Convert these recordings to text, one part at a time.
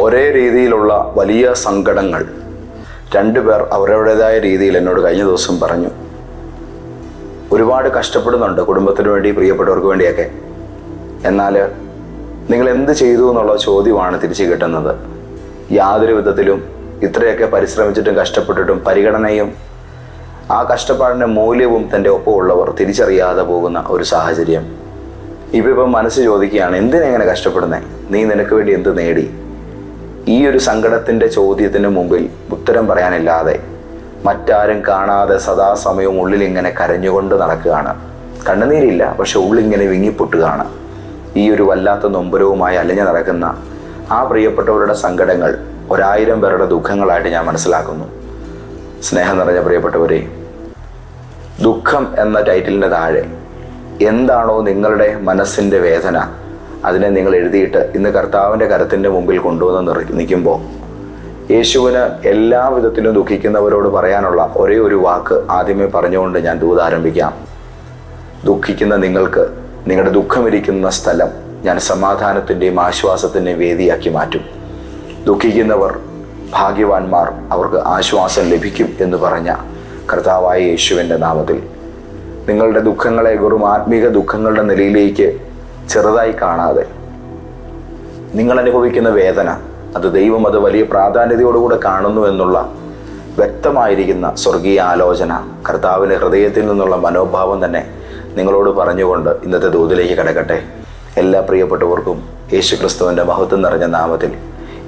ഒരേ രീതിയിലുള്ള വലിയ സങ്കടങ്ങൾ. രണ്ടുപേർ അവരവരുടേതായ രീതിയിൽ എന്നോട് കഴിഞ്ഞ ദിവസം പറഞ്ഞു ഒരുപാട് കഷ്ടപ്പെടുന്നുണ്ട് കുടുംബത്തിന് വേണ്ടി പ്രിയപ്പെട്ടവർക്ക് വേണ്ടിയൊക്കെ. എന്നാൽ നിങ്ങൾ എന്ത് ചെയ്തു എന്നുള്ള ചോദ്യമാണ് തിരിച്ചു കിട്ടുന്നത്. യാതൊരു വിധത്തിലും ഇത്രയൊക്കെ പരിശ്രമിച്ചിട്ടും കഷ്ടപ്പെട്ടിട്ടും പരിഗണനയും ആ കഷ്ടപ്പാടിന്റെ മൂല്യവും തന്റെ ഒപ്പമുള്ളവർ തിരിച്ചറിയാതെ പോകുന്ന ഒരു സാഹചര്യം. ഇപ്പം ഇപ്പം മനസ്സ് ചോദിക്കുകയാണ് എന്തിനെങ്ങനെ കഷ്ടപ്പെടുന്നേ? നീ നിനക്ക് വേണ്ടി എന്ത് നേടി? ഈ ഒരു സങ്കടത്തിന്റെ ചോദ്യത്തിന് മുമ്പിൽ ഉത്തരം പറയാനില്ലാതെ മറ്റാരും കാണാതെ സദാസമയവും ഉള്ളിൽ ഇങ്ങനെ കരഞ്ഞുകൊണ്ട് നടക്കുകയാണ്. കണ്ണുനീരില്ല പക്ഷെ ഉള്ളിങ്ങനെ വിങ്ങിപ്പൊട്ടുകയാണ്. ഈ ഒരു വല്ലാത്ത നൊമ്പരവുമായി അലിഞ്ഞു നടക്കുന്ന ആ പ്രിയപ്പെട്ടവരുടെ സങ്കടങ്ങൾ ഒരായിരം പേരുടെ ദുഃഖങ്ങളായിട്ട് ഞാൻ മനസ്സിലാക്കുന്നു. സ്നേഹം നിറഞ്ഞ പ്രിയപ്പെട്ടവരെ ദുഃഖം എന്ന ടൈറ്റിലിന്റെ താഴെ എന്താണോ നിങ്ങളുടെ മനസ്സിന്റെ വേദന അതിനെ നിങ്ങൾ എഴുതിയിട്ട് ഇന്ന് കർത്താവിന്റെ കരത്തിന്റെ മുമ്പിൽ കൊണ്ടുവന്ന് നിർ നിൽക്കുമ്പോൾ യേശുവിന് എല്ലാ വിധത്തിലും ദുഃഖിക്കുന്നവരോട് പറയാനുള്ള ഒരേ ഒരു വാക്ക് ആദ്യമേ പറഞ്ഞുകൊണ്ട് ഞാൻ ദൂത് ആരംഭിക്കാം. ദുഃഖിക്കുന്ന നിങ്ങൾക്ക് നിങ്ങളുടെ ദുഃഖമിരിക്കുന്ന സ്ഥലം ഞാൻ സമാധാനത്തിന്റെയും ആശ്വാസത്തിന്റെയും വേദിയാക്കി മാറ്റും. ദുഃഖിക്കുന്നവർ ഭാഗ്യവാന്മാർ അവർക്ക് ആശ്വാസം ലഭിക്കും എന്ന് പറഞ്ഞ കർത്താവായ യേശുവിന്റെ നാമത്തിൽ. നിങ്ങളുടെ ദുഃഖങ്ങളെ വെറും ആത്മീക ദുഃഖങ്ങളുടെ നിലയിലേക്ക് ചെറുതായി കാണാതെ. നിങ്ങൾ അനുഭവിക്കുന്ന വേദന അത് ദൈവം അത് വലിയ പ്രാധാന്യതയോടുകൂടെ കാണുന്നു എന്നുള്ള വ്യക്തമായിരിക്കുന്ന സ്വർഗീയ ആലോചന കർത്താവിന്റെ ഹൃദയത്തിൽ നിന്നുള്ള മനോഭാവം തന്നെ നിങ്ങളോട് പറഞ്ഞുകൊണ്ട് ഇന്നത്തെ ദൂതിലേക്ക് കിടക്കട്ടെ. എല്ലാ പ്രിയപ്പെട്ടവർക്കും യേശു ക്രിസ്തുവിന്റെ മഹത്വം നിറഞ്ഞ നാമത്തിൽ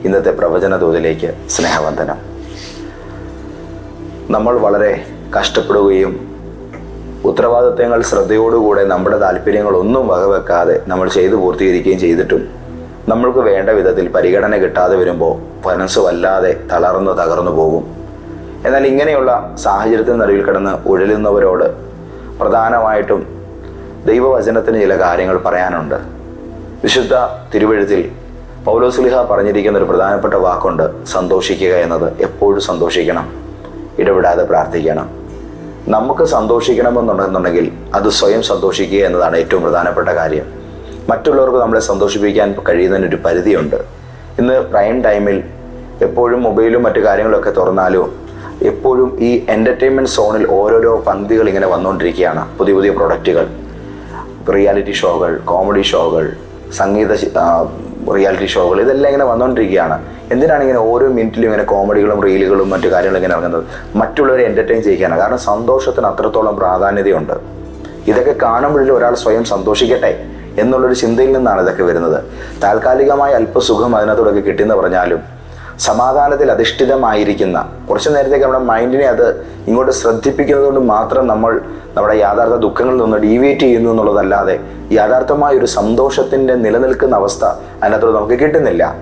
ഇന്നത്തെ പ്രവചന ദൂതിലേക്ക് സ്നേഹവന്ദനം. നമ്മൾ വളരെ കഷ്ടപ്പെടുകയും ഉത്തരവാദിത്തങ്ങൾ ശ്രദ്ധയോടുകൂടെ നമ്മുടെ താല്പര്യങ്ങളൊന്നും വകവെക്കാതെ നമ്മൾ ചെയ്തു പൂർത്തീകരിക്കുകയും ചെയ്തിട്ടും നമ്മൾക്ക് വേണ്ട വിധത്തിൽ പരിഗണന കിട്ടാതെ വരുമ്പോൾ മനസ്സ് വല്ലാതെ തളർന്നു തകർന്നു പോകും. എന്നാൽ ഇങ്ങനെയുള്ള സാഹചര്യത്തിന് നടുവിൽ കിടന്ന് ഉഴലുന്നവരോട് പ്രധാനമായിട്ടും ദൈവവചനത്തിന് ചില കാര്യങ്ങൾ പറയാനുണ്ട്. വിശുദ്ധ തിരുവഴുത്തിൽ പൗലോസുലിഹ പറഞ്ഞിരിക്കുന്ന ഒരു പ്രധാനപ്പെട്ട വാക്കുണ്ട് സന്തോഷിക്കുക എന്നത്. എപ്പോഴും സന്തോഷിക്കണം ഇടപെടാതെ പ്രാർത്ഥിക്കണം. നമുക്ക് സന്തോഷിക്കണമെന്നുണ്ടെന്നുണ്ടെങ്കിൽ അത് സ്വയം സന്തോഷിക്കുക എന്നതാണ് ഏറ്റവും പ്രധാനപ്പെട്ട കാര്യം. മറ്റുള്ളവർക്ക് നമ്മളെ സന്തോഷിപ്പിക്കാൻ കഴിയുന്നതിനൊരു പരിധിയുണ്ട്. ഇന്ന് പ്രൈം ടൈമിൽ എപ്പോഴും മൊബൈലും മറ്റു കാര്യങ്ങളൊക്കെ തുറന്നാലും എപ്പോഴും ഈ എന്റർടൈൻമെന്റ് സോണിൽ ഓരോരോ പന്തികൾ ഇങ്ങനെ വന്നുകൊണ്ടിരിക്കുകയാണ്. പുതിയ പുതിയ പ്രൊഡക്റ്റുകൾ റിയാലിറ്റി ഷോകൾ കോമഡി ഷോകൾ സംഗീത റിയാലിറ്റി ഷോകൾ ഇതെല്ലാം ഇങ്ങനെ വന്നുകൊണ്ടിരിക്കുകയാണ് എന്തിനാണ് ഇങ്ങനെ ഓരോ മിനിറ്റിലും ഇങ്ങനെ കോമഡികളും റീലുകളും മറ്റു കാര്യങ്ങളും ഇങ്ങനെ ഇറങ്ങുന്നത്? മറ്റുള്ളവരെ എന്റർടൈൻ ചെയ്യിക്കാനാണ്. കാരണം സന്തോഷത്തിന് അത്രത്തോളം പ്രാധാന്യതയുണ്ട്. ഇതൊക്കെ കാണുമ്പോഴും ഒരാൾ സ്വയം സന്തോഷിക്കട്ടെ എന്നുള്ളൊരു ചിന്തയിൽ നിന്നാണ് ഇതൊക്കെ വരുന്നത്. താൽക്കാലികമായ അല്പസുഖം അതിനകത്തോടൊക്കെ കിട്ടിയെന്ന് പറഞ്ഞാലും സമാധാനത്തിൽ അധിഷ്ഠിതമായിരിക്കുന്ന കുറച്ച് നേരത്തേക്ക് നമ്മുടെ മൈൻഡിനെ അത് ഇങ്ങോട്ട് ശ്രദ്ധിപ്പിക്കുന്നത് കൊണ്ട് മാത്രം നമ്മൾ നമ്മുടെ യാഥാർത്ഥ ദുഃഖങ്ങളിൽ നിന്ന് ഡീവിയേറ്റ് ചെയ്യുന്നു എന്നുള്ളതല്ലാതെ യാഥാർത്ഥമായ ഒരു സന്തോഷത്തിന്റെ നിലനിൽക്കുന്ന അവസ്ഥ അതിനകത്തോട് നമുക്ക് കിട്ടുന്നില്ല.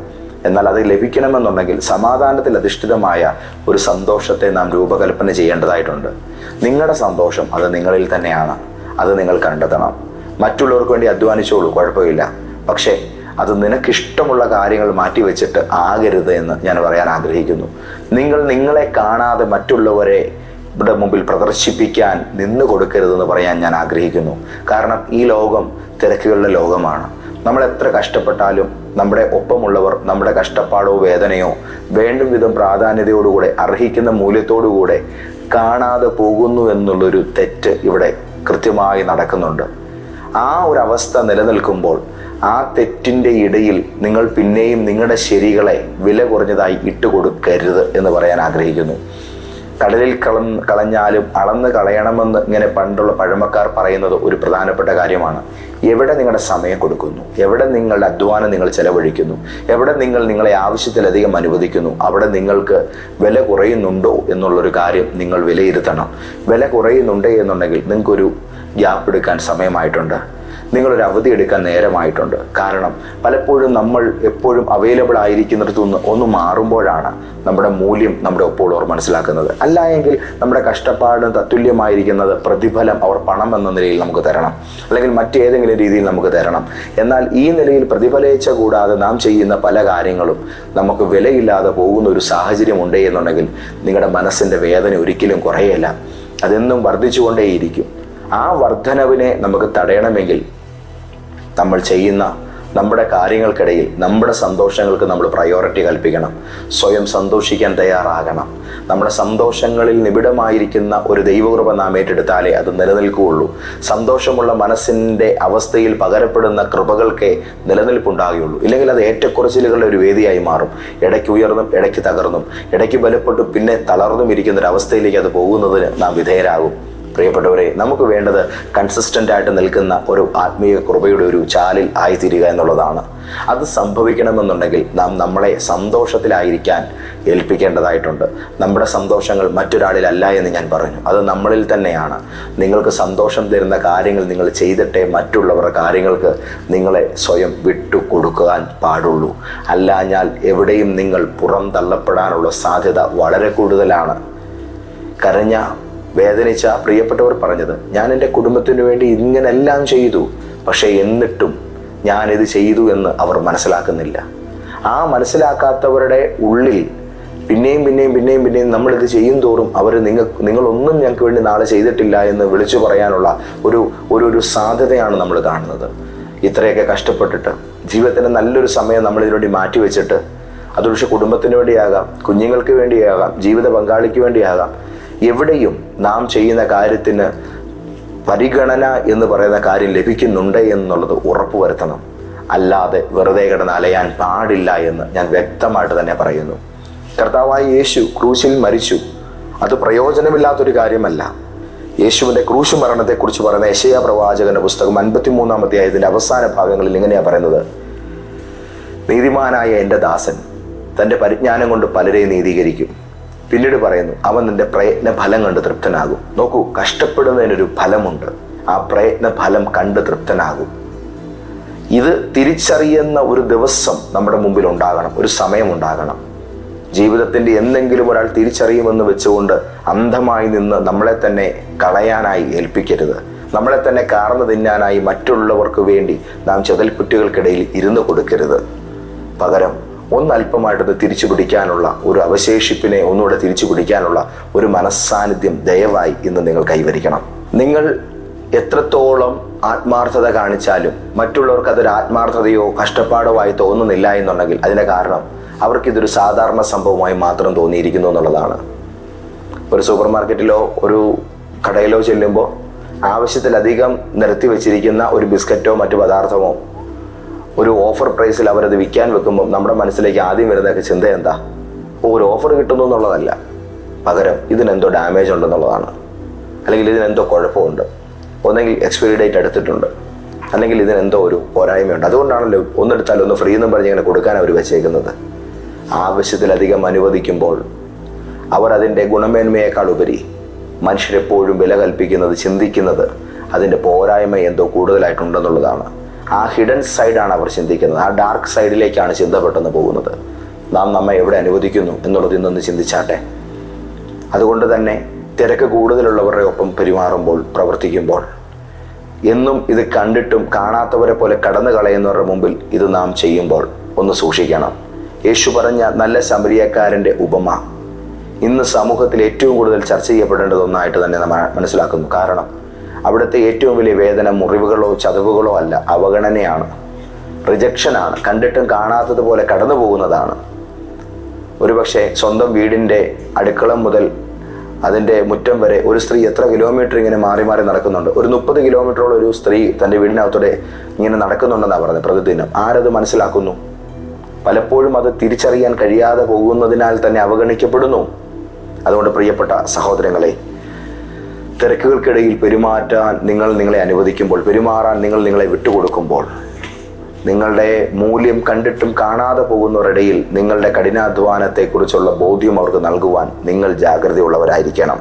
എന്നാൽ അത് ലഭിക്കണമെന്നുണ്ടെങ്കിൽ സമാധാനത്തിൽ അധിഷ്ഠിതമായ ഒരു സന്തോഷത്തെ നാം രൂപകൽപ്പന ചെയ്യേണ്ടതായിട്ടുണ്ട്. നിങ്ങളുടെ സന്തോഷം അത് നിങ്ങളിൽ തന്നെയാണ്. അത് നിങ്ങൾ കണ്ടെത്തണം. മറ്റുള്ളവർക്ക് വേണ്ടി അധ്വാനിച്ചോളൂ കുഴപ്പമില്ല. പക്ഷേ അത് നിനക്കിഷ്ടമുള്ള കാര്യങ്ങൾ മാറ്റിവെച്ചിട്ട് ആകരുത് എന്ന് ഞാൻ പറയാൻ ആഗ്രഹിക്കുന്നു. നിങ്ങൾ നിങ്ങളെ കാണാതെ മറ്റുള്ളവരെ ഇവിടെ മുമ്പിൽ പ്രദർശിപ്പിക്കാൻ നിന്ന് കൊടുക്കരുതെന്ന് പറയാൻ ഞാൻ ആഗ്രഹിക്കുന്നു. കാരണം ഈ ലോകം തിരക്കുകളുടെ ലോകമാണ്. നമ്മൾ എത്ര കഷ്ടപ്പെട്ടാലും നമ്മുടെ ഒപ്പമുള്ളവർ നമ്മുടെ കഷ്ടപ്പാടോ വേദനയോ വേണ്ടും വിധം പ്രാധാന്യതയോടുകൂടെ അർഹിക്കുന്ന മൂല്യത്തോടുകൂടെ കാണാതെ പോകുന്നു എന്നുള്ളൊരു തെറ്റ് ഇവിടെ കൃത്യമായി നടക്കുന്നുണ്ട്. ആ ഒരു അവസ്ഥ നിലനിൽക്കുമ്പോൾ ആ തെറ്റിന്റെ ഇടയിൽ നിങ്ങൾ പിന്നെയും നിങ്ങളുടെ ശരികളെ വില കുറഞ്ഞതായി ഇട്ടുകൊടുക്കരുത് എന്ന് പറയാൻ ആഗ്രഹിക്കുന്നു. കടലിൽ കള കളഞ്ഞാലും അളന്ന് കളയണമെന്ന് ഇങ്ങനെ പണ്ടുള്ള പഴമക്കാർ പറയുന്നത് ഒരു പ്രധാനപ്പെട്ട കാര്യമാണ്. എവിടെ നിങ്ങളുടെ സമയം കൊടുക്കുന്നു? എവിടെ നിങ്ങളുടെ അധ്വാനം നിങ്ങൾ ചെലവഴിക്കുന്നു? എവിടെ നിങ്ങൾ നിങ്ങളെ ആവശ്യത്തിലധികം അനുവദിക്കുന്നു? അവിടെ നിങ്ങൾക്ക് വില കുറയുന്നുണ്ടോ എന്നുള്ളൊരു കാര്യം നിങ്ങൾ വിലയിരുത്തണം. വില കുറയുന്നുണ്ടേ എന്നുണ്ടെങ്കിൽ നിങ്ങൾക്കൊരു ഗ്യാപ്പ് എടുക്കാൻ സമയമായിട്ടുണ്ട്. നിങ്ങളൊരു അവധി എടുക്കാൻ നേരമായിട്ടുണ്ട്. കാരണം പലപ്പോഴും നമ്മൾ എപ്പോഴും അവൈലബിൾ ആയിരിക്കുന്നിടത്തു നിന്ന് ഒന്ന് മാറുമ്പോഴാണ് നമ്മുടെ മൂല്യം നമ്മുടെ ഒപ്പമുള്ളവർ മനസ്സിലാക്കുന്നത്. അല്ല എങ്കിൽ നമ്മുടെ കഷ്ടപ്പാടിന് തത്തുല്യമായിരിക്കുന്നത് പ്രതിഫലം അവർ പണം എന്ന നിലയിൽ നമുക്ക് തരണം. അല്ലെങ്കിൽ മറ്റേതെങ്കിലും രീതിയിൽ നമുക്ക് തരണം. എന്നാൽ ഈ നിലയിൽ പ്രതിഫലയിച്ച കൂടാതെ നാം ചെയ്യുന്ന പല കാര്യങ്ങളും നമുക്ക് വിലയില്ലാതെ പോകുന്ന ഒരു സാഹചര്യം ഉണ്ട് എന്നുണ്ടെങ്കിൽ നിങ്ങളുടെ മനസ്സിന്റെ വേദന ഒരിക്കലും കുറയല്ല അതെന്നും വർദ്ധിച്ചുകൊണ്ടേയിരിക്കും. ആ വർധനവിനെ നമുക്ക് തടയണമെങ്കിൽ നമ്മൾ ചെയ്യുന്ന നമ്മുടെ കാര്യങ്ങൾക്കിടയിൽ നമ്മുടെ സന്തോഷങ്ങൾക്ക് നമ്മൾ പ്രയോറിറ്റി കൽപ്പിക്കണം. സ്വയം സന്തോഷിക്കാൻ തയ്യാറാകണം. നമ്മുടെ സന്തോഷങ്ങളിൽ നിബിഡമായിരിക്കുന്ന ഒരു ദൈവകൃപ നാം ഏറ്റെടുത്താലേ അത് നിലനിൽക്കുകയുള്ളൂ. സന്തോഷമുള്ള മനസ്സിന്റെ അവസ്ഥയിൽ പകരപ്പെടുന്ന കൃപകൾക്കേ നിലനിൽപ്പുണ്ടാകുകയുള്ളൂ. ഇല്ലെങ്കിൽ അത് ഏറ്റക്കുറച്ചിലുകളുടെ ഒരു വേദിയായി മാറും. ഇടയ്ക്ക് ഉയർന്നും ഇടയ്ക്ക് തകർന്നും ഇടയ്ക്ക് ബലപ്പെട്ടും പിന്നെ തളർന്നും ഇരിക്കുന്ന ഒരു അവസ്ഥയിലേക്ക് അത് പോകുന്നതിന് നാം വിധേയരാകും. പ്രിയപ്പെട്ടവരെ നമുക്ക് വേണ്ടത് കൺസിസ്റ്റന്റ് ആയിട്ട് നിൽക്കുന്ന ഒരു ആത്മീയ കൃപയുടെ ഒരു ചാലിൽ ആയിത്തീരുക എന്നുള്ളതാണ്. അത് സംഭവിക്കണമെന്നുണ്ടെങ്കിൽ നാം നമ്മളെ സന്തോഷത്തിലായിരിക്കാൻ ഏൽപ്പിക്കേണ്ടതായിട്ടുണ്ട്. നമ്മുടെ സന്തോഷങ്ങൾ മറ്റൊരാളിലല്ല എന്ന് ഞാൻ പറഞ്ഞു. അത് നമ്മളിൽ തന്നെയാണ്. നിങ്ങൾക്ക് സന്തോഷം തരുന്ന കാര്യങ്ങൾ നിങ്ങൾ ചെയ്തിട്ടേ മറ്റുള്ളവരുടെ കാര്യങ്ങൾക്ക് നിങ്ങളെ സ്വയം വിട്ടു കൊടുക്കാൻ പാടുള്ളൂ. അല്ലാഞ്ഞാൽ എവിടെയും നിങ്ങൾ പുറം തള്ളപ്പെടാനുള്ള സാധ്യത വളരെ കൂടുതലാണ്. കരഞ്ഞ വേദനിച്ച പ്രിയപ്പെട്ടവർ പറഞ്ഞത് ഞാൻ എന്റെ കുടുംബത്തിന് വേണ്ടി ഇങ്ങനെല്ലാം ചെയ്തു പക്ഷേ എന്നിട്ടും ഞാനിത് ചെയ്തു എന്ന് അവർ മനസ്സിലാക്കുന്നില്ല. ആ മനസ്സിലാക്കാത്തവരുടെ ഉള്ളിൽ പിന്നെയും പിന്നെയും പിന്നെയും പിന്നെയും നമ്മളിത് ചെയ്യും തോറും അവർ നിങ്ങൾ നിങ്ങളൊന്നും ഞങ്ങൾക്ക് വേണ്ടി നാളെ ചെയ്തിട്ടില്ല എന്ന് വിളിച്ചു പറയാനുള്ള ഒരു ഒരു ഒരു സാധ്യതയാണ് നമ്മൾ കാണുന്നത്. ഇത്രയൊക്കെ കഷ്ടപ്പെട്ടിട്ട് ജീവിതത്തിന് നല്ലൊരു സമയം നമ്മൾ ഇതിനുവേണ്ടി മാറ്റിവെച്ചിട്ട് അത് കുടുംബത്തിന് വേണ്ടിയാകാം കുഞ്ഞുങ്ങൾക്ക് വേണ്ടിയാകാം ജീവിത പങ്കാളിക്ക് വേണ്ടിയാകാം എവിടെയും നാം ചെയ്യുന്ന കാര്യത്തിന് പരിഗണന എന്ന് പറയുന്ന കാര്യം ലഭിക്കുന്നുണ്ട് എന്നുള്ളത് ഉറപ്പുവരുത്തണം. അല്ലാതെ വെറുതെ കിടന്ന് അലയാൻ പാടില്ല എന്ന് ഞാൻ വ്യക്തമായിട്ട് തന്നെ പറയുന്നു. കർത്താവായ യേശു ക്രൂശിൽ മരിച്ചു. അത് പ്രയോജനമില്ലാത്തൊരു കാര്യമല്ല. യേശുവിന്റെ ക്രൂശ് മരണത്തെക്കുറിച്ച് പറയുന്ന യശയ പ്രവാചകന്റെ പുസ്തകം അൻപത്തിമൂന്നാം അധ്യായത്തിന്റെ അവസാന ഭാഗങ്ങളിൽ ഇങ്ങനെയാണ് പറയുന്നത്. നീതിമാനായ എന്റെ ദാസൻ തന്റെ പരിജ്ഞാനം കൊണ്ട് പലരെയും നീതീകരിക്കും. പിന്നീട് പറയുന്നു അവൻ നിന്റെ പ്രയത്ന ഫലം കണ്ട് തൃപ്തനാകും. നോക്കൂ കഷ്ടപ്പെടുന്നതിനൊരു ഫലമുണ്ട്. ആ പ്രയത്ന ഫലം കണ്ട് തൃപ്തനാകും. ഇത് തിരിച്ചറിയുന്ന ഒരു ദിവസം നമ്മുടെ മുമ്പിൽ ഉണ്ടാകണം ഒരു സമയം ഉണ്ടാകണം. ജീവിതത്തിന്റെ എന്തെങ്കിലും ഒരാൾ തിരിച്ചറിയുമെന്ന് വെച്ചുകൊണ്ട് അന്ധമായി നിന്ന് നമ്മളെ തന്നെ കളയാനായി ഏൽപ്പിക്കരുത്. നമ്മളെ തന്നെ കാർന്നു തിന്നാനായി മറ്റുള്ളവർക്ക് വേണ്ടി നാം ചെതൽപ്പുറ്റുകൾക്കിടയിൽ ഇരുന്ന് കൊടുക്കരുത്. പകരം ഒന്നല്പമായിട്ടത് തിരിച്ചു പിടിക്കാനുള്ള ഒരു അവശേഷിപ്പിനെ ഒന്നുകൂടെ തിരിച്ചു പിടിക്കാനുള്ള ഒരു മനസ്സാന്നിധ്യം ദയവായി ഇന്ന് നിങ്ങൾ കൈവരിക്കണം. നിങ്ങൾ എത്രത്തോളം ആത്മാർത്ഥത കാണിച്ചാലും മറ്റുള്ളവർക്ക് അതൊരു ആത്മാർത്ഥതയോ കഷ്ടപ്പാടോ ആയി തോന്നുന്നില്ല എന്നുണ്ടെങ്കിൽ അതിന്റെ കാരണം അവർക്കിതൊരു സാധാരണ സംഭവമായി മാത്രം തോന്നിയിരിക്കുന്നു എന്നുള്ളതാണ്. ഒരു സൂപ്പർ മാർക്കറ്റിലോ ഒരു കടയിലോ ചെല്ലുമ്പോൾ ആവശ്യത്തിലധികം നിരത്തി വെച്ചിരിക്കുന്ന ഒരു ബിസ്ക്കറ്റോ മറ്റു പദാർത്ഥമോ ഒരു ഓഫർ പ്രൈസിൽ അവരത് വിൽക്കാൻ വെക്കുമ്പോൾ നമ്മുടെ മനസ്സിലേക്ക് ആദ്യം വരുന്നതൊക്കെ ചിന്ത എന്താ? ഒരു ഓഫർ കിട്ടുന്നു എന്നുള്ളതല്ല. പകരം ഇതിനെന്തോ ഡാമേജ് ഉണ്ടെന്നുള്ളതാണ് അല്ലെങ്കിൽ ഇതിനെന്തോ കുഴപ്പമുണ്ട്. ഒന്നെങ്കിൽ എക്സ്പയറി ഡേറ്റ് എടുത്തിട്ടുണ്ട്. അല്ലെങ്കിൽ ഇതിനെന്തോ ഒരു പോരായ്മയുണ്ട്. അതുകൊണ്ടാണല്ലോ ഒന്നെടുത്താലും ഒന്ന് ഫ്രീ എന്നും പറഞ്ഞ് ഇങ്ങനെ കൊടുക്കാൻ അവർ വെച്ചേക്കുന്നത്. ആവശ്യത്തിലധികം അനുവദിക്കുമ്പോൾ അവർ അതിന്റെ ഗുണമേന്മയേക്കാൾ ഉപരി മനുഷ്യരെപ്പോഴും വില കൽപ്പിക്കുന്നത് ചിന്തിക്കുന്നത് അതിന്റെ പോരായ്മ എന്തോ കൂടുതലായിട്ടുണ്ടെന്നുള്ളതാണ്. ആ ഹിഡൻ സൈഡാണ് അവർ ചിന്തിക്കുന്നത്. ആ ഡാർക്ക് സൈഡിലേക്കാണ് ചിന്ത പെട്ടെന്ന് പോകുന്നത്. നാം നമ്മെ എവിടെ അനുവദിക്കുന്നു എന്നുള്ളത് ഇന്നൊന്ന് ചിന്തിച്ചാട്ടെ. അതുകൊണ്ട് തന്നെ തിരക്ക് കൂടുതലുള്ളവരുടെ ഒപ്പം പെരുമാറുമ്പോൾ പ്രവർത്തിക്കുമ്പോൾ എന്നും ഇത് കണ്ടിട്ടും കാണാത്തവരെ പോലെ കടന്നു കളയുന്നവരുടെ മുമ്പിൽ ഇത് നാം ചെയ്യുമ്പോൾ ഒന്ന് സൂക്ഷിക്കണം. യേശു പറഞ്ഞ നല്ല ശമരിയക്കാരന്റെ ഉപമ ഇന്ന് സമൂഹത്തിൽ ഏറ്റവും കൂടുതൽ ചർച്ച ചെയ്യപ്പെടേണ്ടത് ഒന്നായിട്ട് തന്നെ നമ്മൾ മനസ്സിലാക്കുന്നു. കാരണം അവിടുത്തെ ഏറ്റവും വലിയ വേദന മുറിവുകളോ ചതവുകളോ അല്ല അവഗണനയാണ്. റിജക്ഷനാണ് കണ്ടിട്ടും കാണാത്തതുപോലെ കടന്നു പോകുന്നതാണ് ഒരുപക്ഷെ സ്വന്തം വീടിന്റെ അടുക്കളം മുതൽ അതിന്റെ മുറ്റം വരെ ഒരു സ്ത്രീ എത്ര കിലോമീറ്റർ ഇങ്ങനെ മാറി മാറി നടക്കുന്നുണ്ട്? ഒരു മുപ്പത് കിലോമീറ്ററോളം ഒരു സ്ത്രീ തന്റെ വീടിനകത്തൂടെ ഇങ്ങനെ നടക്കുന്നുണ്ടെന്നാണ് പറഞ്ഞത് പ്രതിദിനം. ആരത് മനസ്സിലാക്കുന്നു? പലപ്പോഴും അത് തിരിച്ചറിയാൻ കഴിയാതെ പോകുന്നതിനാൽ തന്നെ അവഗണിക്കപ്പെടുന്നു. അതുകൊണ്ട് പ്രിയപ്പെട്ട സഹോദരങ്ങളെ തിരക്കുകൾക്കിടയിൽ പെരുമാറ്റാൻ നിങ്ങൾ നിങ്ങളെ അനുവദിക്കുമ്പോൾ പെരുമാറാൻ നിങ്ങൾ നിങ്ങളെ വിട്ടുകൊടുക്കുമ്പോൾ നിങ്ങളുടെ മൂല്യം കണ്ടിട്ടും കാണാതെ പോകുന്നവരിടയിൽ നിങ്ങളുടെ കഠിനാധ്വാനത്തെക്കുറിച്ചുള്ള ബോധ്യം അവർക്ക് നൽകുവാൻ നിങ്ങൾ ജാഗ്രതയുള്ളവരായിരിക്കണം.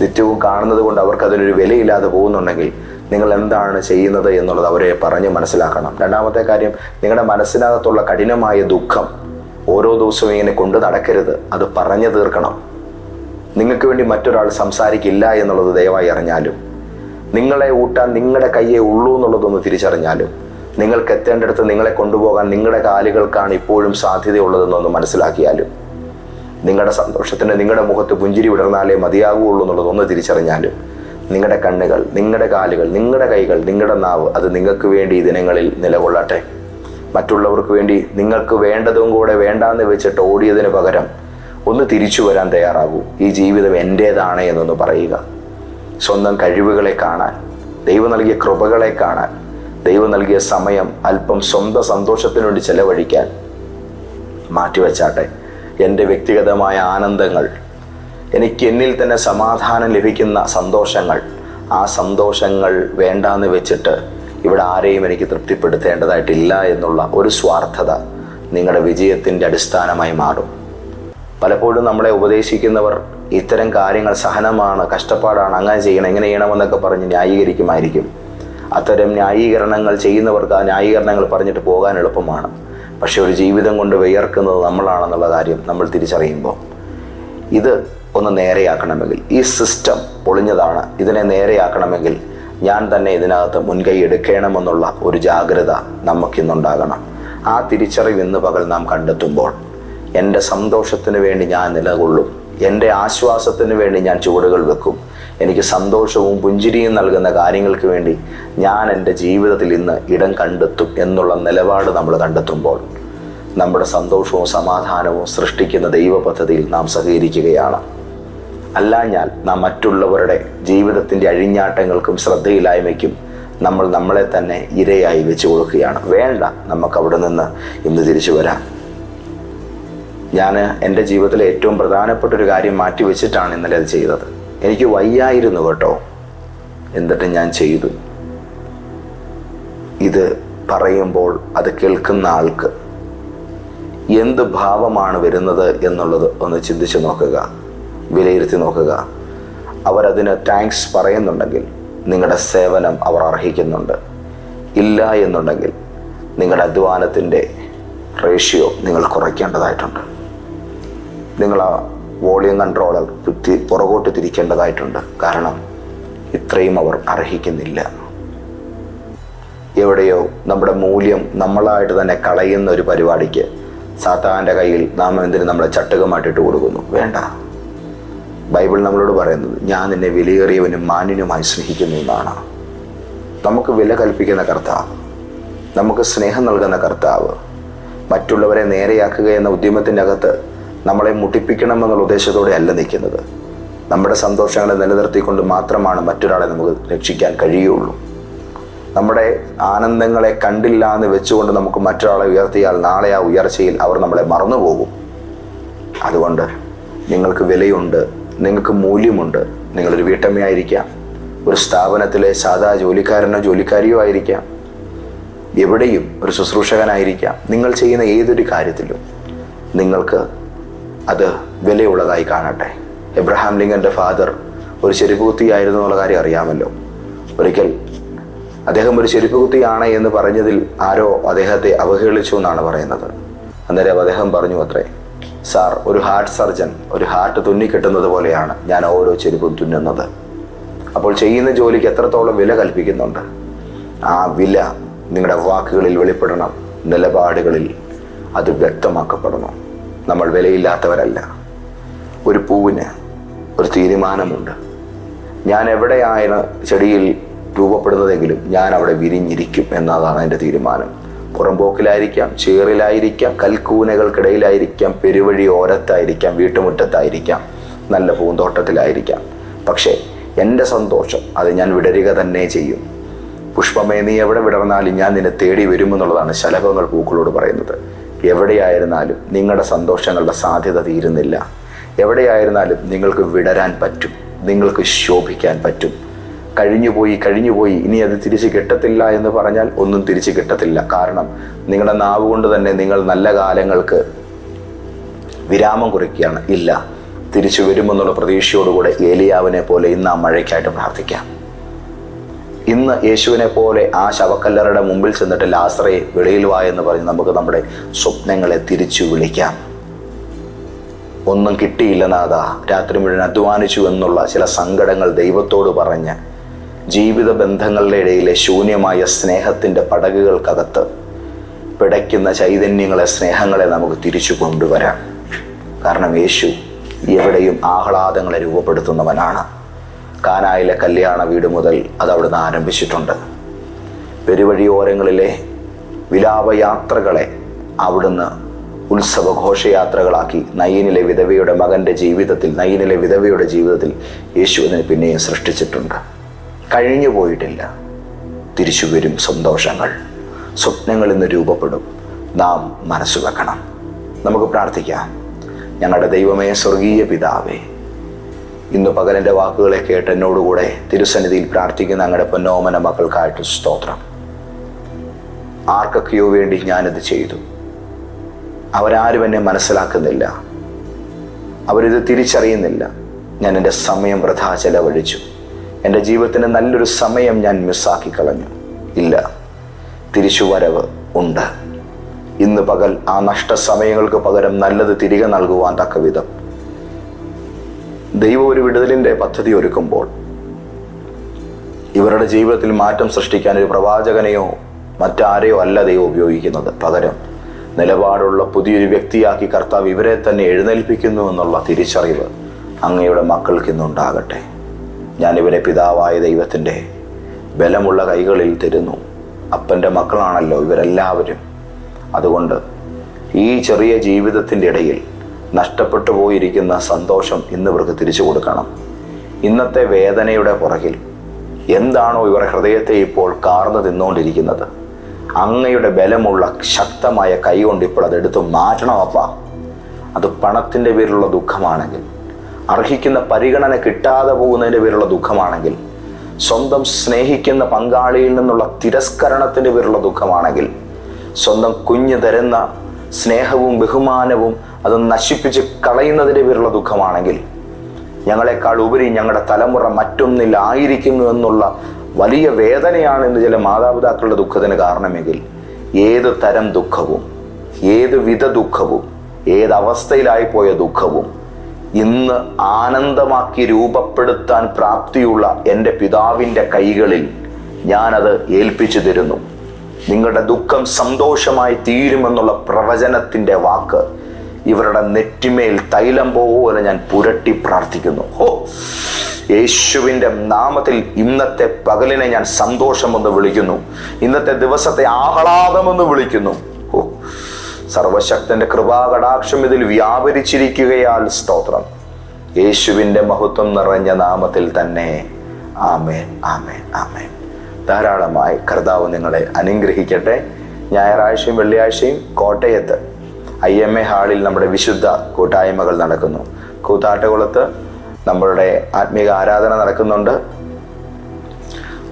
നിത്യവും കാണുന്നത് കൊണ്ട് അവർക്ക് അതിനൊരു വിലയില്ലാതെ പോകുന്നുണ്ടെങ്കിൽ നിങ്ങൾ എന്താണ് ചെയ്യുന്നത് എന്നുള്ളത് അവരെ പറഞ്ഞ് മനസ്സിലാക്കണം. രണ്ടാമത്തെ കാര്യം നിങ്ങളുടെ മനസ്സിനകത്തുള്ള കഠിനമായ ദുഃഖം ഓരോ ദിവസവും ഇങ്ങനെ കൊണ്ടു നടക്കരുത്. അത് പറഞ്ഞു തീർക്കണം. നിങ്ങൾക്ക് വേണ്ടി മറ്റൊരാൾ സംസാരിക്കില്ല എന്നുള്ളത് ദയവായി അറിഞ്ഞാലും നിങ്ങളെ ഊട്ടാൻ നിങ്ങളുടെ കയ്യേ ഉള്ളൂ എന്നുള്ളതൊന്ന് തിരിച്ചറിഞ്ഞാലും നിങ്ങൾക്ക് എത്തേണ്ടടുത്ത് നിങ്ങളെ കൊണ്ടുപോകാൻ നിങ്ങളുടെ കാലുകൾക്കാണ് ഇപ്പോഴും സാധ്യതയുള്ളതെന്നൊന്ന് മനസ്സിലാക്കിയാലും നിങ്ങളുടെ സന്തോഷത്തിന് നിങ്ങളുടെ മുഖത്ത് പുഞ്ചിരി വിടർന്നാലേ മതിയാകുള്ളൂ എന്നുള്ളതൊന്ന് തിരിച്ചറിഞ്ഞാലും നിങ്ങളുടെ കണ്ണുകൾ നിങ്ങളുടെ കാലുകൾ നിങ്ങളുടെ കൈകൾ നിങ്ങളുടെ നാവ് അത് നിങ്ങൾക്ക് വേണ്ടി ഈ ദിനങ്ങളിൽ നിലകൊള്ളട്ടെ. മറ്റുള്ളവർക്ക് വേണ്ടി നിങ്ങൾക്ക് വേണ്ടതും കൂടെ വേണ്ടാന്ന് വെച്ചിട്ട് ഓടിയതിന് പകരം ഒന്ന് തിരിച്ചു വരാൻ തയ്യാറാകൂ. ഈ ജീവിതം എന്റേതാണ് എന്നൊന്ന് പറയുക. സ്വന്തം കഴിവുകളെ കാണാൻ ദൈവം നൽകിയ കൃപകളെ കാണാൻ ദൈവം നൽകിയ സമയം അല്പം സ്വന്തം സന്തോഷത്തിനു വേണ്ടി ചെലവഴിക്കാൻ മാറ്റിവെച്ചാട്ടെ. എന്റെ വ്യക്തിഗതമായ ആനന്ദങ്ങൾ എനിക്ക് എന്നിൽ തന്നെ സമാധാനം ലഭിക്കുന്ന സന്തോഷങ്ങൾ ആ സന്തോഷങ്ങൾ വേണ്ടാന്ന് വെച്ചിട്ട് ഇവിടെ ആരെയും എനിക്ക് തൃപ്തിപ്പെടുത്തേണ്ടതായിട്ടില്ല എന്നുള്ള ഒരു സ്വാർത്ഥത നിങ്ങളുടെ വിജയത്തിന്റെ അടിസ്ഥാനമായി മാറും. പലപ്പോഴും നമ്മളെ ഉപദേശിക്കുന്നവർ ഇത്തരം കാര്യങ്ങൾ സഹനമാണ് കഷ്ടപ്പാടാണ് അങ്ങനെ ചെയ്യണം എങ്ങനെ ചെയ്യണമെന്നൊക്കെ പറഞ്ഞ് ന്യായീകരിക്കുമായിരിക്കും. അത്തരം ന്യായീകരണങ്ങൾ ചെയ്യുന്നവർക്ക് ആ ന്യായീകരണങ്ങൾ പറഞ്ഞിട്ട് പോകാൻ എളുപ്പമാണ്. പക്ഷെ ഒരു ജീവിതം കൊണ്ട് വിയർക്കുന്നത് നമ്മളാണെന്നുള്ള കാര്യം നമ്മൾ തിരിച്ചറിയുമ്പോൾ ഇത് ഒന്ന് നേരെയാക്കണമെങ്കിൽ ഈ സിസ്റ്റം പൊളിഞ്ഞതാണ് ഇതിനെ നേരെയാക്കണമെങ്കിൽ ഞാൻ തന്നെ ഇതിനകത്ത് മുൻകൈ എടുക്കണമെന്നുള്ള ഒരു ജാഗ്രത നമുക്കിന്നുണ്ടാകണം. ആ തിരിച്ചറിവ് ഇന്ന് പകൽ നാം കണ്ടെത്തുമ്പോൾ എന്റെ സന്തോഷത്തിന് വേണ്ടി ഞാൻ നിലകൊള്ളും. എന്റെ ആശ്വാസത്തിന് വേണ്ടി ഞാൻ ചുവടുകൾ വെക്കും. എനിക്ക് സന്തോഷവും പുഞ്ചിരിയും നൽകുന്ന കാര്യങ്ങൾക്ക് വേണ്ടി ഞാൻ എന്റെ ജീവിതത്തിൽ ഇന്ന് ഇടം കണ്ടെത്തും എന്നുള്ള നിലപാട് നമ്മൾ കണ്ടെത്തുമ്പോൾ നമ്മുടെ സന്തോഷവും സമാധാനവും സൃഷ്ടിക്കുന്ന ദൈവ പദ്ധതിയിൽ നാം സഹകരിക്കുകയാണ്. അല്ലാഞ്ഞാൽ നാം മറ്റുള്ളവരുടെ ജീവിതത്തിന്റെ അഴിഞ്ഞാട്ടങ്ങൾക്കും ശ്രദ്ധയില്ലായ്മയ്ക്കും നമ്മൾ നമ്മളെ തന്നെ ഇരയായി വെച്ചു കൊടുക്കുകയാണ്. വേണ്ട നമുക്ക് അവിടെ നിന്ന് ഇന്ന് തിരിച്ചു വരാം. ഞാൻ എന്റെ ജീവിതത്തിലെ ഏറ്റവും പ്രധാനപ്പെട്ട ഒരു കാര്യം മാറ്റി വെച്ചിട്ടാണ് ഇന്നലെ അത് ചെയ്തത്. എനിക്ക് വയ്യായിരുന്നു കേട്ടോ. എന്നിട്ട് ഞാൻ ചെയ്തു. ഇത് പറയുമ്പോൾ അത് കേൾക്കുന്ന ആൾക്ക് എന്ത് ഭാവമാണ് വരുന്നത് എന്നുള്ളത് ഒന്ന് ചിന്തിച്ചു നോക്കുക വിലയിരുത്തി നോക്കുക. അവരതിന് താങ്ക്സ് പറയുന്നുണ്ടെങ്കിൽ നിങ്ങളുടെ സേവനം അവർ അർഹിക്കുന്നുണ്ട്. ഇല്ല എന്നുണ്ടെങ്കിൽ നിങ്ങളുടെ അധ്വാനത്തിന്റെ റേഷ്യോ നിങ്ങൾ കുറയ്ക്കേണ്ടതായിട്ടുണ്ട്. നിങ്ങൾ ആ വോളിയം കൺട്രോളർ പുറകോട്ട് തിരിക്കേണ്ടതായിട്ടുണ്ട്. കാരണം ഇത്രയും അവർ അർഹിക്കുന്നില്ല. എവിടെയോ നമ്മുടെ മൂല്യം നമ്മളായിട്ട് തന്നെ കളയുന്ന ഒരു പരിപാടിക്ക് സാത്താന്റെ കയ്യിൽ നാം എന്തിന് നമ്മളെ ചട്ടുകമായിട്ടിട്ട് കൊടുക്കുന്നു. വേണ്ട. ബൈബിൾ നമ്മളോട് പറയുന്നത് ഞാൻ നിന്നെ വിലയേറിയവനും മാന്യനുമായി സ്നേഹിക്കുന്നു എന്നാണ്. നമുക്ക് വില കൽപ്പിക്കുന്ന കർത്താവ് നമുക്ക് സ്നേഹം നൽകുന്ന കർത്താവ് മറ്റുള്ളവരെ നേരെയാക്കുക എന്ന ഉദ്യമത്തിന്റെ അകത്ത് നമ്മളെ മുട്ടിപ്പിക്കണമെന്നുള്ള ഉദ്ദേശത്തോടെ അല്ല നിൽക്കുന്നത്. നമ്മുടെ സന്തോഷങ്ങളെ നിലനിർത്തിക്കൊണ്ട് മാത്രമാണ് മറ്റൊരാളെ നമുക്ക് രക്ഷിക്കാൻ കഴിയുള്ളൂ. നമ്മുടെ ആനന്ദങ്ങളെ കണ്ടില്ല എന്ന് വെച്ചുകൊണ്ട് നമുക്ക് മറ്റൊരാളെ ഉയർത്തിയാൽ നാളെ ആ ഉയർച്ചയിൽ അവർ നമ്മളെ മറന്നുപോകും. അതുകൊണ്ട് നിങ്ങൾക്ക് വിലയുണ്ട് നിങ്ങൾക്ക് മൂല്യമുണ്ട് നിങ്ങളൊരു വീട്ടമ്മയായിരിക്കാം ഒരു സ്ഥാപനത്തിലെ സാധാ ജോലിക്കാരനോ ജോലിക്കാരിയോ ആയിരിക്കാം എവിടെയും ഒരു ശുശ്രൂഷകനായിരിക്കാം. നിങ്ങൾ ചെയ്യുന്ന ഏതൊരു കാര്യത്തിലും നിങ്ങൾക്ക് അത് വിലയുള്ളതായി കാണട്ടെ. എബ്രഹാം ലിങ്കന്റെ ഫാദർ ഒരു ചെരുപ്പുകുത്തിയായിരുന്നു എന്നുള്ള കാര്യം അറിയാമല്ലോ. ഒരിക്കൽ അദ്ദേഹം ഒരു ചെരുപ്പുകുത്തിയാണ് എന്ന് പറഞ്ഞതിൽ ആരോ അദ്ദേഹത്തെ അവഹേളിച്ചു എന്നാണ് പറയുന്നത്. അന്നേരം അദ്ദേഹം പറഞ്ഞു അത്രേ സാർ ഒരു ഹാർട്ട് സർജൻ ഒരു ഹാർട്ട് തുന്നിക്കെട്ടുന്നത് പോലെയാണ് ഞാൻ ഓരോ ചെരുപ്പും തുന്നുന്നത്. അപ്പോൾ ചെയ്യുന്ന ജോലിക്ക് എത്രത്തോളം വില കൽപ്പിക്കുന്നുണ്ട്? ആ വില നിങ്ങളുടെ വാക്കുകളിൽ വെളിപ്പെടണം നിലപാടുകളിൽ അത് വ്യക്തമാക്കപ്പെടണം. നമ്മൾ വിലയില്ലാത്തവരല്ല. ഒരു പൂവിന് ഒരു തീരുമാനമുണ്ട്. ഞാൻ എവിടെയാണ് ചെടിയിൽ രൂപപ്പെടുന്നതെങ്കിലും ഞാൻ അവിടെ വിരിഞ്ഞിരിക്കും എന്നതാണ് എന്റെ തീരുമാനം. പുറംപോക്കിലായിരിക്കാം ചേറിലായിരിക്കാം കൽക്കൂനകൾക്കിടയിലായിരിക്കാം പെരുവഴി ഓരത്തായിരിക്കാം വീട്ടുമുറ്റത്തായിരിക്കാം നല്ല പൂന്തോട്ടത്തിലായിരിക്കാം. പക്ഷേ എന്റെ സന്തോഷം അത് ഞാൻ വിടരുക തന്നെ ചെയ്യും. പുഷ്പമേ നീ എവിടെ വിടർന്നാലും ഞാൻ നിന്നെ തേടി വരുമെന്നുള്ളതാണ് ശലഭങ്ങൾ പൂക്കളോട് പറയുന്നത്. എവിടെയായിരുന്നാലും നിങ്ങളുടെ സന്തോഷങ്ങളുടെ സാധ്യത തീരുന്നില്ല. എവിടെയായിരുന്നാലും നിങ്ങൾക്ക് വിടരാൻ പറ്റും. നിങ്ങൾക്ക് ശോഭിക്കാൻ പറ്റും. കഴിഞ്ഞുപോയി കഴിഞ്ഞുപോയി. ഇനി അത് തിരിച്ച് കിട്ടത്തില്ല എന്ന് പറഞ്ഞാൽ ഒന്നും തിരിച്ച് കിട്ടത്തില്ല. കാരണം നിങ്ങളുടെ നാവ് കൊണ്ട് തന്നെ നിങ്ങൾ നല്ല കാലങ്ങൾക്ക് വിരാമം കുറിക്കുകയാണ്. ഇല്ല. തിരിച്ചു വരുമെന്നുള്ള പ്രതീക്ഷയോടുകൂടെ ഏലിയാവിനെ പോലെ ഇന്ന് ആ മഴയ്ക്കായിട്ട് പ്രാർത്ഥിക്കാം. ഇന്ന് യേശുവിനെ പോലെ ആ ശവക്കല്ലറുടെ മുമ്പിൽ ചെന്നിട്ട് ലാസറെ വെളിയിൽ വാ എന്ന് പറഞ്ഞ് നമുക്ക് നമ്മുടെ സ്വപ്നങ്ങളെ തിരിച്ചു വിളിക്കാം. ഒന്നും കിട്ടിയില്ല നാഥ. രാത്രി മുഴുവൻ അധ്വാനിച്ചു എന്നുള്ള ചില സങ്കടങ്ങൾ ദൈവത്തോട് പറഞ്ഞ് ജീവിത ബന്ധങ്ങളുടെ ഇടയിലെ ശൂന്യമായ സ്നേഹത്തിന്റെ പടകുകൾക്കകത്ത് പിടയ്ക്കുന്ന ചൈതന്യങ്ങളെ സ്നേഹങ്ങളെ നമുക്ക് തിരിച്ചു കൊണ്ടുവരാം. കാരണം യേശു എവിടെയും ആഹ്ലാദങ്ങളെ രൂപപ്പെടുത്തുന്നവനാണ്. കാനായിലെ കല്യാണ വീട് മുതൽ അത് അവിടുന്ന് ആരംഭിച്ചിട്ടുണ്ട്. പെരുവഴിയോരങ്ങളിലെ വിലാപയാത്രകളെ അവിടുന്ന് ഉത്സവ ഘോഷയാത്രകളാക്കി നയ്യനിലെ വിധവയുടെ മകന്റെ ജീവിതത്തിൽ നയ്യനിലെ വിധവയുടെ ജീവിതത്തിൽ യേശു അതിന് പിന്നെയും സൃഷ്ടിച്ചിട്ടുണ്ട്. കഴിഞ്ഞു പോയിട്ടില്ല. തിരിച്ചു വരും സന്തോഷങ്ങൾ. സ്വപ്നങ്ങൾ ഇന്ന് രൂപപ്പെടും. നാം മനസ്സ് വെക്കണം നമുക്ക് പ്രാർത്ഥിക്കാം. ഞങ്ങളുടെ ദൈവമേ സ്വർഗീയ പിതാവേ ഇന്ന് പകലിന്റെ വാക്കുകളെ കേട്ട് എന്നോടുകൂടെ തിരുസന്നിധിയിൽ പ്രാർത്ഥിക്കുന്ന അങ്ങയുടെ പൊന്നോമന മക്കൾക്കായിട്ട് സ്തോത്രം. ആർക്കൊക്കെയോ വേണ്ടി ഞാനിത് ചെയ്തു. അവരാരും എന്നെ മനസ്സിലാക്കുന്നില്ല. അവരിത് തിരിച്ചറിയുന്നില്ല. ഞാൻ എന്റെ സമയം വൃഥാ ചെലവഴിച്ചു. എന്റെ ജീവിതത്തിന് നല്ലൊരു സമയം ഞാൻ മിസ്സാക്കി കളഞ്ഞു. ഇല്ല തിരിച്ചുവരവ് ഉണ്ട്. ഇന്ന് പകൽ ആ നഷ്ട സമയങ്ങൾക്ക് പകരം നല്ലത് തിരികെ നൽകുവാൻ തക്ക വിധം ദൈവം ഒരു വിടുതലിന്റെ പദ്ധതി ഒരുക്കുമ്പോൾ ഇവരുടെ ജീവിതത്തിൽ മാറ്റം സൃഷ്ടിക്കാൻ ഒരു പ്രവാചകനെയോ മറ്റാരെയോ അല്ല ദൈവം ഉപയോഗിക്കുന്നത്. പകരം നിലപാടുള്ള പുതിയൊരു വ്യക്തിയാക്കി കർത്താവ് ഇവരെ തന്നെ എഴുന്നേൽപ്പിക്കുന്നു എന്നുള്ള തിരിച്ചറിവ് അങ്ങയുടെ മക്കൾക്ക് ഇന്നുണ്ടാകട്ടെ ഞാനിവരെ പിതാവായ ദൈവത്തിന്റെ ബലമുള്ള കൈകളിൽ തരുന്നു. അപ്പന്റെ മക്കളാണല്ലോ ഇവരെല്ലാവരും. അതുകൊണ്ട് ഈ ചെറിയ ജീവിതത്തിന്റെ ഇടയിൽ നഷ്ടപ്പെട്ടു പോയിരിക്കുന്ന സന്തോഷം ഇന്ന് ഇവർക്ക് തിരിച്ചു കൊടുക്കണം. ഇന്നത്തെ വേദനയുടെ പുറകിൽ എന്താണോ ഇവരുടെ ഹൃദയത്തെ ഇപ്പോൾ കാർന്നു തിന്നുകൊണ്ടിരിക്കുന്നത് അങ്ങയുടെ ബലമുള്ള ശക്തമായ കൈകൊണ്ട് ഇപ്പോൾ അതെടുത്ത് മാറ്റണം അപ്പ. അത് പണത്തിന്റെ പേരിലുള്ള ദുഃഖമാണെങ്കിൽ അർഹിക്കുന്ന പരിഗണന കിട്ടാതെ പോകുന്നതിന്റെ പേരിലുള്ള ദുഃഖമാണെങ്കിൽ സ്വന്തം സ്നേഹിക്കുന്ന പങ്കാളിയിൽ നിന്നുള്ള തിരസ്കരണത്തിന്റെ പേരിലുള്ള ദുഃഖമാണെങ്കിൽ സ്വന്തം കുഞ്ഞ് തരുന്ന സ്നേഹവും ബഹുമാനവും അത് നശിപ്പിച്ച് കളയുന്നതിന്റെ പേരിലുള്ള ദുഃഖമാണെങ്കിൽ ഞങ്ങളെക്കാൾ ഉപരി ഞങ്ങളുടെ തലമുറ മറ്റൊന്നിലായിരിക്കുന്നു എന്നുള്ള വലിയ വേദനയാണ് ഇന്ന് ചില മാതാപിതാക്കളുടെ ദുഃഖത്തിന് കാരണമെങ്കിൽ ഏത് തരം ദുഃഖവും ഏത് വിധ ദുഃഖവും ഏത് അവസ്ഥയിലായി പോയ ദുഃഖവും ഇന്ന് ആനന്ദമാക്കി രൂപപ്പെടുത്താൻ പ്രാപ്തിയുള്ള എന്റെ പിതാവിന്റെ കൈകളിൽ ഞാനത് ഏൽപ്പിച്ചു തരുന്നു. നിങ്ങളുടെ ദുഃഖം സന്തോഷമായി തീരുമെന്നുള്ള പ്രവചനത്തിന്റെ വാക്ക് ഇവരുടെ നെറ്റിമേൽ തൈലം പോലെ ഞാൻ പുരട്ടി പ്രാർത്ഥിക്കുന്നു. ഓ യേശുവിന്റെ നാമത്തിൽ ഇന്നത്തെ പകലിനെ ഞാൻ സന്തോഷമെന്ന് വിളിക്കുന്നു. ഇന്നത്തെ ദിവസത്തെ ആഹ്ലാദമെന്ന് വിളിക്കുന്നു. ഓ സർവശക്തന്റെ കൃപാകടാക്ഷം ഇതിൽ വ്യാപരിച്ചിരിക്കുകയാൽ സ്തോത്രം. യേശുവിന്റെ മഹത്വം നിറഞ്ഞ നാമത്തിൽ തന്നെ ആമേൻ ആമേൻ ആമേൻ. ധാരാളമായി കർത്താവ് നിങ്ങളെ അനുഗ്രഹിക്കട്ടെ. ഞായറാഴ്ചയും വെള്ളിയാഴ്ചയും കോട്ടയത്ത് ഐ എം എ ഹാളിൽ നമ്മുടെ വിശുദ്ധ കൂട്ടായ്മകൾ നടക്കുന്നു. കൂത്താട്ടുകുളത്ത് നമ്മളുടെ ആത്മീക ആരാധന നടക്കുന്നുണ്ട്.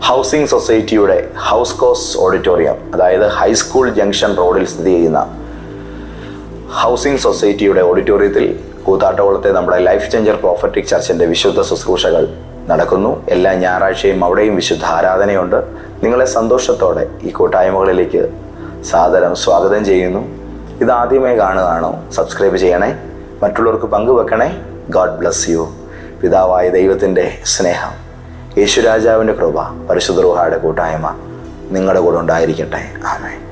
ഹൗസിംഗ് സൊസൈറ്റിയുടെ ഹൗസ് കോസ് ഓഡിറ്റോറിയം അതായത് ഹൈസ്കൂൾ ജംഗ്ഷൻ റോഡിൽ സ്ഥിതി ചെയ്യുന്ന ഹൗസിംഗ് സൊസൈറ്റിയുടെ ഓഡിറ്റോറിയത്തിൽ കൂത്താട്ടകുളത്തെ നമ്മുടെ ലൈഫ് ചേഞ്ചർ പ്രോഫറ്റിക് ചർച്ചിന്റെ വിശുദ്ധ ശുശ്രൂഷകൾ നടക്കുന്നു. എല്ലാ ഞായറാഴ്ചയും അവിടെയും വിശുദ്ധ ആരാധനയുണ്ട്. നിങ്ങളെ സന്തോഷത്തോടെ ഈ കൂട്ടായ്മകളിലേക്ക് സാദരം സ്വാഗതം ചെയ്യുന്നു. ഇതാദ്യമായി കാണുകയാണോ സബ്സ്ക്രൈബ് ചെയ്യണേ. മറ്റുള്ളവർക്ക് പങ്കുവെക്കണേ. ഗോഡ് ബ്ലസ് യു പിതാവായ ദൈവത്തിന്റെ സ്നേഹം. യേശുരാജാവിന്റെ കൃപ പരിശുദ്ധ റുഹായുടെ കൂട്ടായ്മ നിങ്ങളുടെ കൂടെ ഉണ്ടായിരിക്കട്ടെ. ആമേ